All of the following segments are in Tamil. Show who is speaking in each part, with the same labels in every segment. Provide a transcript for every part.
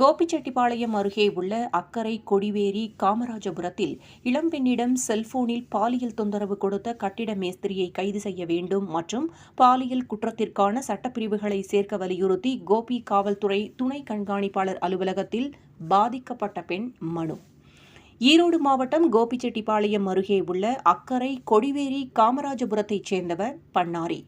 Speaker 1: கோபிச்செட்டிப்பாளையம் அருகே உள்ள அக்கரை கொடிவேரி காமராஜபுரத்தில் இளம்பெண்ணிடம் செல்போனில் பாலியல் தொந்தரவு கொடுத்த கட்டிட மேஸ்திரியை கைது செய்ய வேண்டும் மற்றும் பாலியல் குற்றத்திற்கான சட்டப்பிரிவுகளை சேர்க்க வலியுறுத்தி கோபி காவல்துறை துணை கண்காணிப்பாளர் அலுவலகத்தில் பாதிக்கப்பட்ட பெண் மனு. ஈரோடு மாவட்டம் கோபிச்செட்டிப்பாளையம் அருகே உள்ள அக்கரை கொடிவேரி காமராஜபுரத்தைச் சேர்ந்தவர் பன்னாரி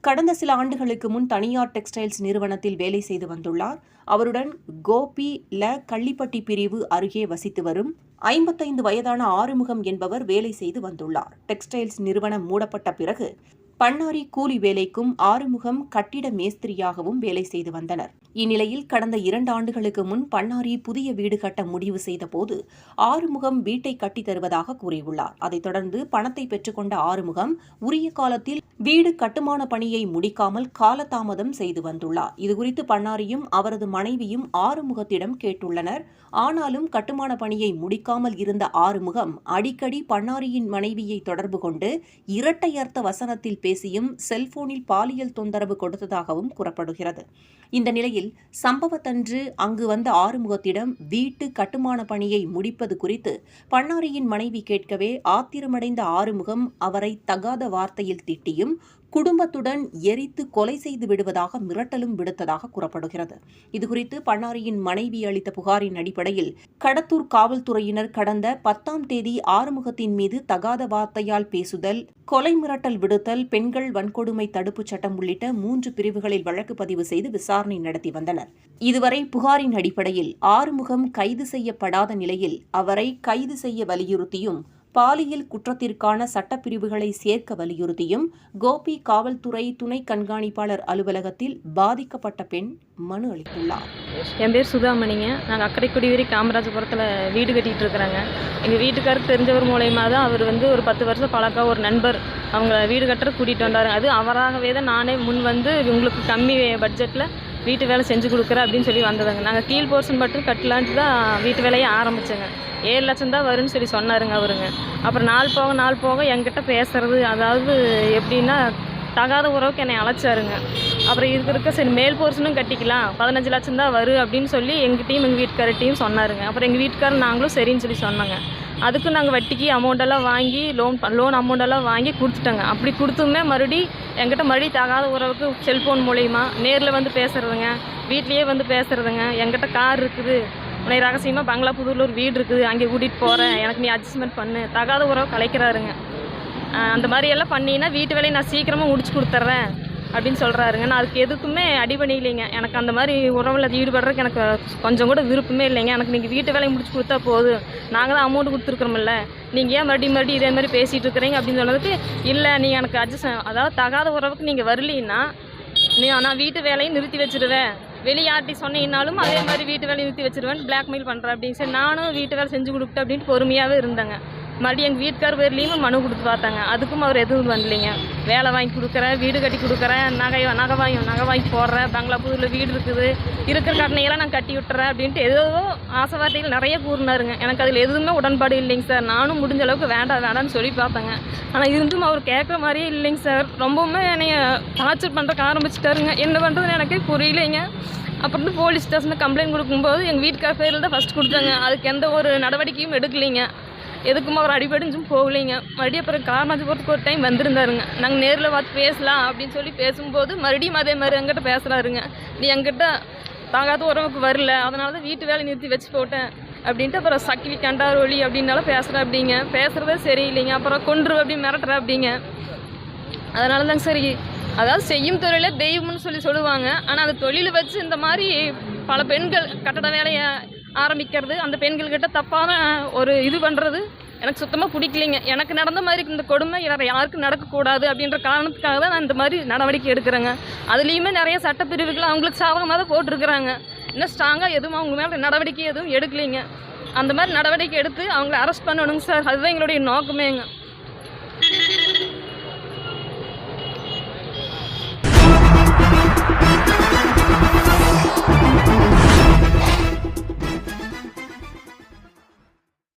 Speaker 1: கடந்த சில ஆண்டுகளுக்கு முன் தனியார் டெக்ஸ்டைல்ஸ் நிறுவனத்தில் வேலை செய்து வந்துள்ளார். அவருடன் கோபி ல கள்ளிப்பட்டி பிரிவு அருகே வசித்து வரும் ஐம்பத்தைந்து வயதான ஆறுமுகம் என்பவர் வேலை செய்து வந்துள்ளார். டெக்ஸ்டைல்ஸ் நிறுவனம் மூடப்பட்ட பிறகு பன்னாரி கூலி வேலைக்கும் ஆறுமுகம் கட்டிட மேஸ்திரியாகவும் வேலை செய்து வந்தனர். இந்நிலையில் கடந்த இரண்டு ஆண்டுகளுக்கு முன் பன்னாரி புதிய வீடு கட்ட முடிவு செய்தபோது ஆறுமுகம் வீட்டை கட்டித் தருவதாக கூறியுள்ளார். அதைத் தொடர்ந்து பணத்தை பெற்றுக்கொண்ட ஆறுமுகம் உரிய காலத்தில் வீடு கட்டுமான பணியை முடிக்காமல் காலதாமதம் செய்து வந்துள்ளார். இதுகுறித்து பன்னாரியும் அவரது மனைவியும் ஆறுமுகத்திடம் கேட்டுள்ளனர். ஆனாலும் கட்டுமான பணியை முடிக்காமல் இருந்த ஆறுமுகம் அடிக்கடி பன்னாரியின் மனைவியை தொடர்பு கொண்டு இரட்டையர்த்த வசனத்தில் பேசியும் செல்போனில் பாலியல் தொந்தரவு கொடுத்ததாகவும் கூறப்படுகிறது. இந்த நிலையில் சம்பவத்தன்று அங்கு வந்த ஆறுமுகத்திடம் வீட்டு கட்டுமான பணியை முடிப்பது குறித்து பன்னாரியின் மனைவி கேட்கவே ஆத்திரமடைந்த ஆறுமுகம் அவரை தகாத வார்த்தையில் திட்டியும் குடும்பத்துடன் எரித்து கொலை செய்து விடுவதாக மிரட்டலும் விடுத்ததாக கூறப்படுகிறது. இதுகுறித்து பன்னாரியின் மனைவி அளித்த புகாரின் அடிப்படையில் கடத்தூர் காவல்துறையினர் கடந்த பத்தாம் தேதி ஆறுமுகத்தின் மீது தகாத வார்த்தையால் பேசுதல் கொலை மிரட்டல் விடுத்தல் பெண்கள் வன்கொடுமை தடுப்புச் சட்டம் உள்ளிட்ட மூன்று பிரிவுகளில் வழக்கு பதிவு செய்து விசாரணை நடத்தி வந்தனர். இதுவரை புகாரின் அடிப்படையில் ஆறுமுகம் கைது செய்யப்படாத நிலையில் அவரை கைது செய்ய வலியுறுத்தியும் பாலியல் குற்றத்திற்கான சட்டப்பிரிவுகளை சேர்க்க வலியுறுத்தியும் கோபி காவல்துறை துணை கண்காணிப்பாளர் அலுவலகத்தில் பாதிக்கப்பட்ட பெண் மனு அளித்துள்ளார்.
Speaker 2: என் பேர் சுதாமணிங்க. நாங்கள் அக்கரைக்குடிவேரி காமராஜபுரத்தில் வீடு கட்டிகிட்டு இருக்கிறாங்க. எங்கள் வீட்டுக்காரருக்கு தெரிஞ்சவர் மூலயமா தான் அவர் வந்து ஒரு பத்து வருஷம் பழக்கம் ஒரு நண்பர். அவங்க வீடு கட்டுற கூட்டிகிட்டு வந்தார். அது அவராகவே தான் நானே முன் வந்து உங்களுக்கு கம்மி பட்ஜெட்டில் வீட்டு வேலை செஞ்சு கொடுக்குறேன் அப்படின்னு சொல்லி வந்ததுங்க. நாங்கள் கீழ் போர்ஷன் மட்டும் கட்டலான்ட்டு தான் வீட்டு வேலையை ஆரம்பித்தேங்க ஏழு லட்சம் தான் வரும்னு சொல்லி சொன்னாருங்க அவருங்க. அப்புறம் நாள் போக நாள் போக என்கிட்ட பேசுறது அதாவது எப்படின்னா தகாத உறவுக்கு என்னை அழைச்சாருங்க. அப்புறம் இதுக்கு இருக்க சரி மேல் போர்ஷனும் கட்டிக்கலாம். பதினஞ்சு லட்சம் தான் வரும் அப்படின்னு சொல்லி எங்கள் டீம் எங்கள் வீட்டுக்காரர்ட்டையும் சொன்னாருங்க. அப்புறம் எங்கள் வீட்டுக்காரர் நாங்களும் சரின்னு சொல்லி சொன்னாங்க. அதுக்கும் நாங்கள் வட்டிக்கு அமௌண்ட்டெல்லாம் வாங்கி லோன் லோன் அமௌண்ட்டெல்லாம் வாங்கி கொடுத்துட்டோங்க. அப்படி கொடுத்துமே மறுபடி எங்கிட்ட மறுபடி தகாத உறவுக்கு செல்ஃபோன் மூலிமா நேரில் வந்து பேசுகிறதுங்க வீட்லேயே வந்து பேசுகிறதுங்க எங்கிட்ட கார் இருக்குது. உன்னை ரகசியமாக பங்களா புதூரில் ஒரு வீடு இருக்குது. அங்கே கூட்டிகிட்டு போகிறேன் எனக்கு நீ அட்ஜஸ்ட்மெண்ட் பண்ணு. தகாத உறவு கலைக்கிறாருங்க. அந்த மாதிரி எல்லாம் பண்ணினா வீட்டு வேலையை நான் சீக்கிரமாக முடிச்சு கொடுத்துட்றேன் அப்படின்னு சொல்கிறாருங்க நான் அதுக்கு எதுக்குமே அடிபணியிலைங்க எனக்கு அந்த மாதிரி உறவில் ஈடுபடுறதுக்கு எனக்கு கொஞ்சம் கூட விருப்பமே இல்லைங்க. எனக்கு நீங்கள் வீட்டு வேலையை முடிச்சு கொடுத்தா போதும். நாங்கள் தான் அமௌண்ட் கொடுத்துருக்குறோம்ல. நீங்கள் ஏன் மறுபடியும் மறுபடியும் இதே மாதிரி பேசிகிட்டு இருக்கிறீங்க அப்படின்னு சொன்னதுக்கு இல்லை நீ எனக்கு அட்ஜஸ்ட் அதாவது தகாத உறவுக்கு நீங்கள் வரலீன்னா நீ நான் வீட்டு வேலையை நிறுத்தி வச்சுருவேன். வெளியாட்டி சொன்னீங்கனாலும் அதே மாதிரி வீட்டு வேலையை நிறுத்தி வச்சுருவேன் பிளாக்மெயில் பண்ணுறேன் அப்படின்னு. சரி நானும் வீட்டு வேலை செஞ்சு கொடுத்து அப்படின்ட்டு பொறுமையாகவே இருந்தேங்க. மறுபடியும் எங்கள் வீட்டுக்கார் பேர்லேயும் மனு கொடுத்து பார்த்தாங்க. அதுக்கும் அவர் எதுவும் வரலைங்க வேலை வாங்கி கொடுக்குறேன் வீடு கட்டி கொடுக்குறேன் நகை நகை வாங்கி நகை வாங்கி போடுறேன் பங்களாபுதூரில் வீடு இருக்குது இருக்கிற கடனையெல்லாம் நான் கட்டி விட்டுறேன் அப்படின்ட்டு ஏதோ ஆசை வார்த்தைகள் நிறைய கூறினாருங்க. எனக்கு அதில் எதுவுமே உடன்பாடு இல்லைங்க சார். நானும் முடிஞ்ச அளவுக்கு வேண்டாம் வேண்டாம்னு சொல்லி பார்த்தேங்க. ஆனால் இருந்தும் அவர் கேட்குற மாதிரியே இல்லைங்க சார். ரொம்பவுமே என்னைய டார்ச்சர் பண்ணுறக்கு ஆரம்பிச்சிட்டாருங்க. என்ன பண்ணுறதுன்னு எனக்கே புரியலைங்க. அப்புறம் போலீஸ் ஸ்டேஷனில் கம்ப்ளைண்ட் கொடுக்கும்போது எங்கள் வீட்டுக்கார் பேரில் தான் ஃபஸ்ட் கொடுத்தாங்க. அதுக்கு எந்த ஒரு நடவடிக்கையும் எடுக்கலைங்க. எதுக்கும் அவர் அடிபடிஞ்சும் போகலைங்க. மறுபடியும் அப்புறம் காமராஜபுரத்துக்கு ஒரு டைம் வந்திருந்தாருங்க. நாங்கள் நேரில் பார்த்து பேசலாம் அப்படின்னு சொல்லி பேசும்போது மறுபடியும் அதே மாதிரி எங்கிட்ட பேசுகிறாருங்க நீ எங்கிட்ட தாங்காத உறவுக்கு வரல. அதனால தான் வீட்டு வேலை நிறுத்தி வச்சு போட்டேன் அப்படின்ட்டு அப்புறம் சக்கிலி கண்டார் ஒளி அப்படின்னாலும் பேசுகிறேன் அப்படிங்க. பேசுகிறதே சரியில்லைங்க. அப்புறம் கொன்று அப்படி மிரட்டுற அப்படிங்க. அதனால தாங்க சரி. அதாவது செய்யும் தொழிலே தெய்வம்னு சொல்லி சொல்லுவாங்க. ஆனால் அந்த தொழிலை வச்சு இந்த மாதிரி பல பெண்கள் கட்டட வேலையை ஆரம்பிக்கிறது. அந்த பெண்கள்கிட்ட தப்பான ஒரு இது பண்ணுறது எனக்கு சுத்தமாக பிடிக்கலைங்க. எனக்கு நடந்த மாதிரி இந்த கொடுமை வேறு யாருக்கும் நடக்கக்கூடாது அப்படின்ற காரணத்துக்காக தான் நான் இந்த மாதிரி நடவடிக்கை எடுக்கிறேங்க. அதுலேயுமே நிறைய சட்டப்பிரிவுகள் அவங்களுக்கு சாதகமாக தான் போட்டிருக்கிறாங்க. இன்னும் ஸ்ட்ராங்காக எதுவும் அவங்க மேலே நடவடிக்கை எதுவும் எடுக்கலைங்க. அந்த மாதிரி நடவடிக்கை எடுத்து அவங்கள அரெஸ்ட் பண்ணணுங்க சார் அதுதான் எங்களுடைய நோக்கமேங்க.